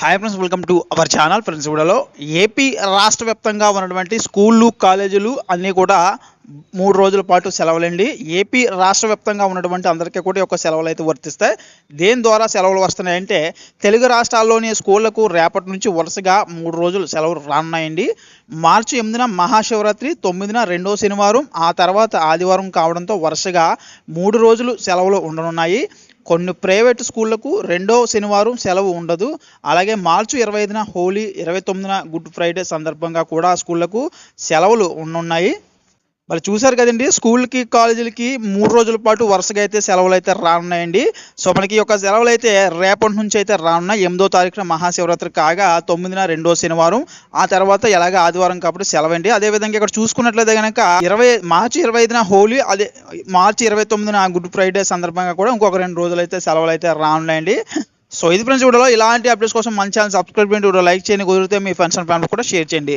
Hi friends welcome to our channel friends కూడాలో AP రాష్ట్ర వ్యాప్తంగా ఉన్నటువంటి స్కూళ్ళు కాలేజీలు అన్నీ కూడా మూడు రోజుల పాటు సెలవులండి. ఏపీ రాష్ట్ర వ్యాప్తంగా ఉన్నటువంటి అందరికీ కూడా ఒక యొక్క సెలవులు అయితే వర్తిస్తాయి. దేని ద్వారా సెలవులు వస్తున్నాయంటే తెలుగు రాష్ట్రాల్లోని స్కూళ్ళకు రేపటి నుంచి వరుసగా మూడు రోజులు సెలవులు రానున్నాయండి. మార్చి ఎనిమిదిన మహాశివరాత్రి తొమ్మిదిన రెండో శనివారం ఆ తర్వాత ఆదివారం కావడంతో వరుసగా మూడు రోజులు సెలవులు ఉండనున్నాయి. కొన్ని ప్రైవేట్ స్కూళ్ళకు రెండో శనివారం సెలవు ఉండదు. అలాగే మార్చి ఇరవై ఐదున హోలీ ఇరవై తొమ్మిదిన గుడ్ ఫ్రైడే సందర్భంగా కూడా స్కూళ్ళకు సెలవులు ఉండనున్నాయి. మరి చూశారు కదండి స్కూల్కి కాలేజీలకి మూడు రోజుల పాటు వరుసగా అయితే సెలవులు అయితే రానున్నాయండి. సో మనకి ఈ యొక్క సెలవులు అయితే రేపటి నుంచి అయితే రానున్నాయి. ఎనిమిదో తారీఖున మహాశివరాత్రి కాగా తొమ్మిదిన రెండో శనివారం ఆ తర్వాత ఎలాగ ఆదివారం కాబట్టి సెలవండి. అదేవిధంగా ఇక్కడ చూసుకున్నట్లయితే కనుక ఇరవై మార్చి ఇరవై ఐదున హోలీ అదే మార్చి ఇరవై తొమ్మిదిన గుడ్ ఫ్రైడే సందర్భంగా కూడా ఇంకొక రెండు రోజులు అయితే సెలవులు అయితే రానున్నాయండి. సో ఇది ఫ్రెండ్స్ వీడియోలో. ఇలాంటి అప్డేట్స్ కోసం మన ఛానల్ సబ్స్క్రైబ్ చేయండి. వీడియో లైక్ చేయండి. కుదిరితే మీ ఫ్రెండ్స్ అండ్ ఫ్యామిలీ కూడా షేర్ చేయండి.